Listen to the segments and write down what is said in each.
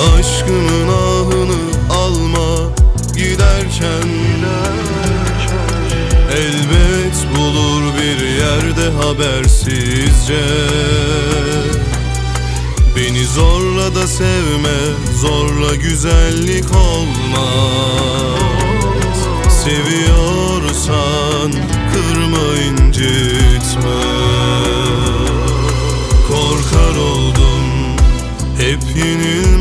Aşkımın ahını alma giderken Elbet bulur bir yerde habersizce. Beni zorla da sevme, zorla güzellik olmaz. Seviyorsan kırma incitme. Korkar oldum hep yenil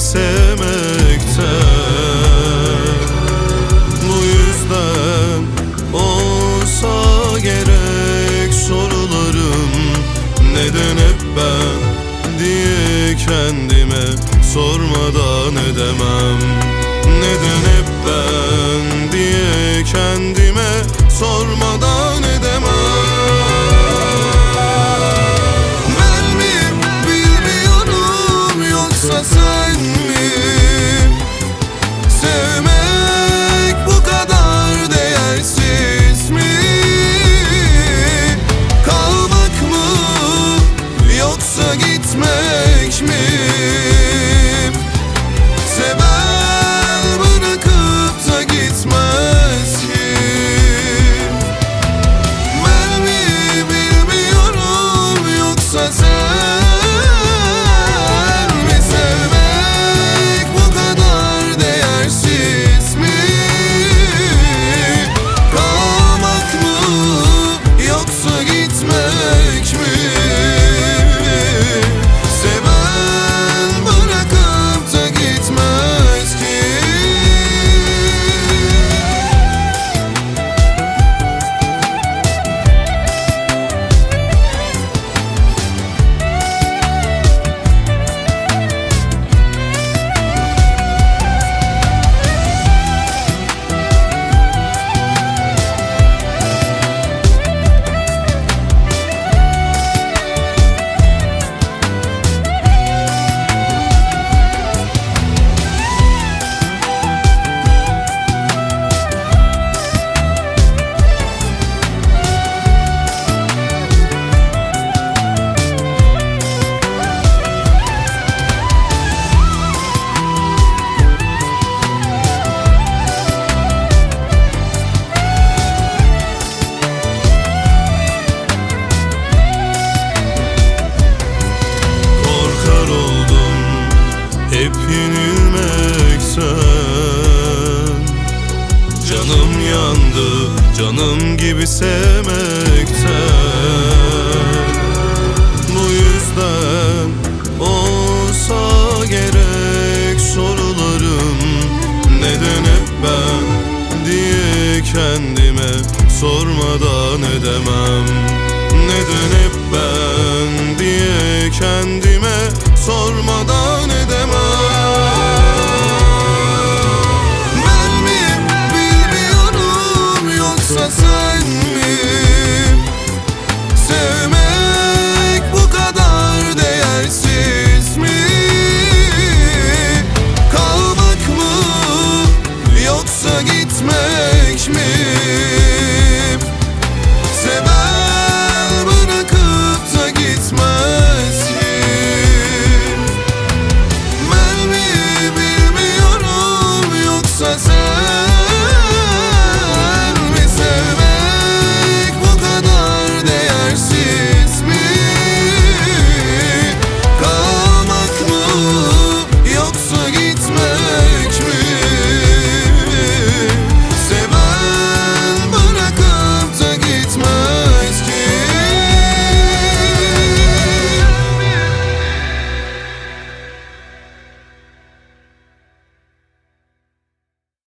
sevmekten. Bu yüzden olsa gerek sorularım Neden hep ben diye kendime sormadan edemem. Neden hep ben diye kendime sua sangue hep yenilmekten Canım yandı canım gibi sevmekten. Bu yüzden olsa gerek sorularım Neden hep ben diye kendime sormadan edemem. Neden hep ben diye kendime sormadan